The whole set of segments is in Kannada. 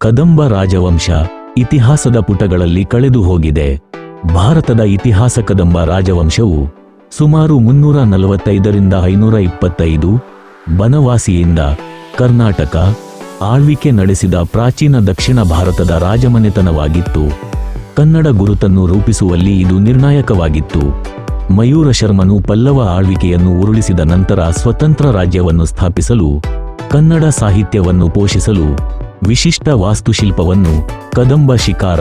ಕದಂಬ ರಾಜವಂಶ ಇತಿಹಾಸದ ಪುಟಗಳಲ್ಲಿ ಕಳೆದು ಹೋಗಿದೆ. ಭಾರತದ ಇತಿಹಾಸ ಕದಂಬ ರಾಜವಂಶವು ಸುಮಾರು ಮುನ್ನೂರ ನಲವತ್ತೈದರಿಂದ ಐನೂರ ಇಪ್ಪತ್ತೈದು ಬನವಾಸಿಯಿಂದ ಕರ್ನಾಟಕ ಆಳ್ವಿಕೆ ನಡೆಸಿದ ಪ್ರಾಚೀನ ದಕ್ಷಿಣ ಭಾರತದ ರಾಜಮನೆತನವಾಗಿತ್ತು. ಕನ್ನಡ ಗುರುತನ್ನು ರೂಪಿಸುವಲ್ಲಿ ಇದು ನಿರ್ಣಾಯಕವಾಗಿತ್ತು. ಮಯೂರ ಶರ್ಮನು ಪಲ್ಲವ ಆಳ್ವಿಕೆಯನ್ನು ಉರುಳಿಸಿದ ನಂತರ ಸ್ವತಂತ್ರ ರಾಜ್ಯವನ್ನು ಸ್ಥಾಪಿಸಲು ಕನ್ನಡ ಸಾಹಿತ್ಯವನ್ನು ಪೋಷಿಸಲು ವಿಶಿಷ್ಟ ವಾಸ್ತುಶಿಲ್ಪವನ್ನು ಕದಂಬ ಶಿಕಾರ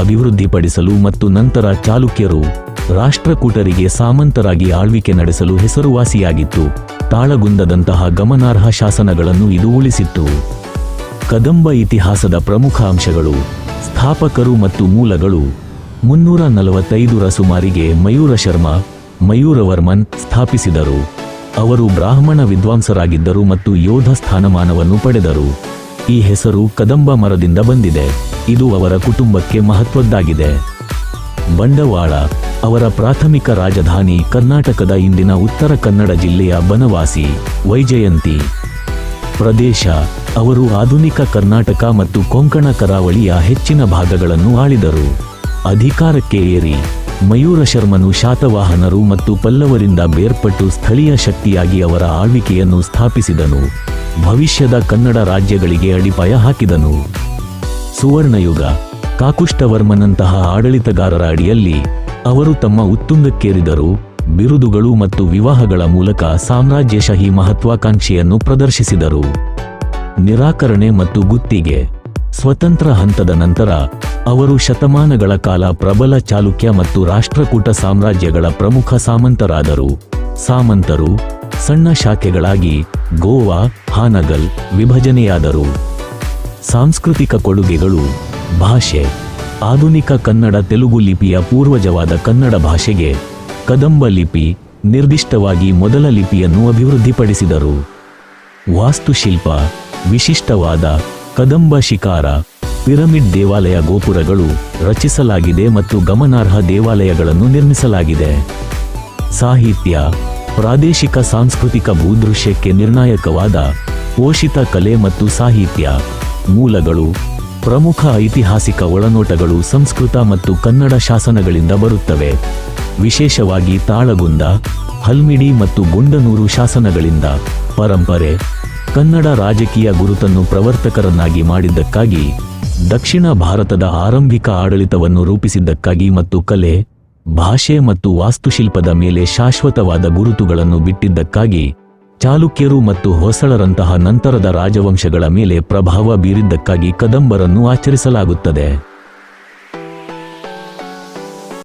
ಅಭಿವೃದ್ಧಿಪಡಿಸಲು ಮತ್ತು ನಂತರ ಚಾಲುಕ್ಯರು ರಾಷ್ಟ್ರಕೂಟರಿಗೆ ಸಾಮಂತರಾಗಿ ಆಳ್ವಿಕೆ ನಡೆಸಲು ಹೆಸರುವಾಸಿಯಾಗಿತ್ತು. ತಾಳಗುಂದದಂತಹ ಗಮನಾರ್ಹ ಶಾಸನಗಳನ್ನು ಇದು ಉಳಿಸಿತ್ತು. ಕದಂಬ ಇತಿಹಾಸದ ಪ್ರಮುಖ ಅಂಶಗಳು ಸ್ಥಾಪಕರು ಮತ್ತು ಮೂಲಗಳು ಮುನ್ನೂರ ನಲವತ್ತೈದರ ಸುಮಾರಿಗೆ ಮಯೂರ ಶರ್ಮ ಮಯೂರವರ್ಮನ್ ಸ್ಥಾಪಿಸಿದರು. ಅವರು ಬ್ರಾಹ್ಮಣ ವಿದ್ವಾಂಸರಾಗಿದ್ದರು ಮತ್ತು ಯೋಧ ಸ್ಥಾನಮಾನವನ್ನು ಪಡೆದರು. ಈ ಹೆಸರು ಕದಂಬ ಮರದಿಂದ ಬಂದಿದೆ. ಇದು ಅವರ ಕುಟುಂಬಕ್ಕೆ ಮಹತ್ವದ್ದಾಗಿದೆ. ಬಂಡವಾಳ, ಅವರ ಪ್ರಾಥಮಿಕ ರಾಜಧಾನಿ ಕರ್ನಾಟಕದ ಇಂದಿನ ಉತ್ತರ ಕನ್ನಡ ಜಿಲ್ಲೆಯ ಬನವಾಸಿ, ವೈಜಯಂತಿ ಪ್ರದೇಶ. ಅವರು ಆಧುನಿಕ ಕರ್ನಾಟಕ ಮತ್ತು ಕೊಂಕಣ ಕರಾವಳಿಯ ಹೆಚ್ಚಿನ ಭಾಗಗಳನ್ನು ಆಳಿದರು. ಅಧಿಕಾರಕ್ಕೆ ಏರಿ ಮಯೂರ ಶರ್ಮನು ಶಾತವಾಹನರು ಮತ್ತು ಪಲ್ಲವರಿಂದ ಬೇರ್ಪಟ್ಟು ಸ್ಥಳೀಯ ಶಕ್ತಿಯಾಗಿ ಅವರ ಆಳ್ವಿಕೆಯನ್ನು ಸ್ಥಾಪಿಸಿದನು. ಭವಿಷ್ಯದ ಕನ್ನಡ ರಾಜ್ಯಗಳಿಗೆ ಅಡಿಪಾಯ ಹಾಕಿದನು. ಸುವರ್ಣಯುಗ. ಕಾಕುಷ್ಟವರ್ಮನಂತಹ ಆಡಳಿತಗಾರರ ಅಡಿಯಲ್ಲಿ ಅವರು ತಮ್ಮ ಉತ್ತುಂಗಕ್ಕೇರಿದರು. ಬಿರುದುಗಳು ಮತ್ತು ವಿವಾಹಗಳ ಮೂಲಕ ಸಾಮ್ರಾಜ್ಯಶಾಹಿ ಮಹತ್ವಾಕಾಂಕ್ಷೆಯನ್ನು ಪ್ರದರ್ಶಿಸಿದರು. ನಿರಾಕರಣೆ ಮತ್ತು ಗುತ್ತಿಗೆ. ಸ್ವತಂತ್ರ ಹಂತದ ನಂತರ ಅವರು ಶತಮಾನಗಳ ಕಾಲ ಪ್ರಬಲ ಚಾಲುಕ್ಯ ಮತ್ತು ರಾಷ್ಟ್ರಕೂಟ ಸಾಮ್ರಾಜ್ಯಗಳ ಪ್ರಮುಖ ಸಾಮಂತರಾದರು. ಸಾಮಂತರು ಸಣ್ಣ ಶಾಖೆಗಳಾಗಿ ಗೋವಾ, ಹಾನಗಲ್ ವಿಭಜನೆಯಾದರು. ಸಾಂಸ್ಕೃತಿಕ ಕೊಡುಗೆಗಳು, ಭಾಷೆ, ಆಧುನಿಕ ಕನ್ನಡ ತೆಲುಗು ಲಿಪಿಯ ಪೂರ್ವಜವಾದ ಕನ್ನಡ ಭಾಷೆಗೆ ಕದಂಬ ಲಿಪಿ ನಿರ್ದಿಷ್ಟವಾಗಿ ಮೊದಲ ಲಿಪಿಯನ್ನು ಅಭಿವೃದ್ಧಿಪಡಿಸಿದರು. ವಾಸ್ತುಶಿಲ್ಪ, ವಿಶಿಷ್ಟವಾದ ಕದಂಬ ಶಿಕಾರ ಪಿರಮಿಡ್ ದೇವಾಲಯ ಗೋಪುರಗಳು ರಚಿಸಲಾಗಿದೆ ಮತ್ತು ಗಮನಾರ್ಹ ದೇವಾಲಯಗಳನ್ನು ನಿರ್ಮಿಸಲಾಗಿದೆ. ಸಾಹಿತ್ಯ, ಪ್ರಾದೇಶಿಕ ಸಾಂಸ್ಕೃತಿಕ ಭೂದೃಶ್ಯಕ್ಕೆ ನಿರ್ಣಾಯಕವಾದ ಪೋಷಿತ ಕಲೆ ಮತ್ತು ಸಾಹಿತ್ಯ, ಮೂಲಗಳು, ಪ್ರಮುಖ ಐತಿಹಾಸಿಕ ಒಳನೋಟಗಳು ಸಂಸ್ಕೃತ ಮತ್ತು ಕನ್ನಡ ಶಾಸನಗಳಿಂದ ಬರುತ್ತವೆ. ವಿಶೇಷವಾಗಿ ತಾಳಗುಂದ, ಹಲ್ಮಿಡಿ ಮತ್ತು ಗುಂಡನೂರು ಶಾಸನಗಳಿಂದ ಪರಂಪರೆ, ಕನ್ನಡ ರಾಜಕೀಯ ಗುರುತನ್ನು ಪ್ರವರ್ತಕರನ್ನಾಗಿ ಮಾಡಿದ್ದಕ್ಕಾಗಿ ದಕ್ಷಿಣ ಭಾರತದ ಆರಂಭಿಕ ಆಡಳಿತವನ್ನು ರೂಪಿಸಿದ್ದಕ್ಕಾಗಿ ಮತ್ತು ಕಲೆ, ಭಾಷೆ ಮತ್ತು ವಾಸ್ತುಶಿಲ್ಪದ ಮೇಲೆ ಶಾಶ್ವತವಾದ ಗುರುತುಗಳನ್ನು ಬಿಟ್ಟಿದ್ದಕ್ಕಾಗಿ ಚಾಲುಕ್ಯರು ಮತ್ತು ಹೊಸಳರಂತಹ ನಂತರದ ರಾಜವಂಶಗಳ ಮೇಲೆ ಪ್ರಭಾವ ಬೀರಿದ್ದಕ್ಕಾಗಿ ಕದಂಬರನ್ನು ಆಚರಿಸಲಾಗುತ್ತದೆ.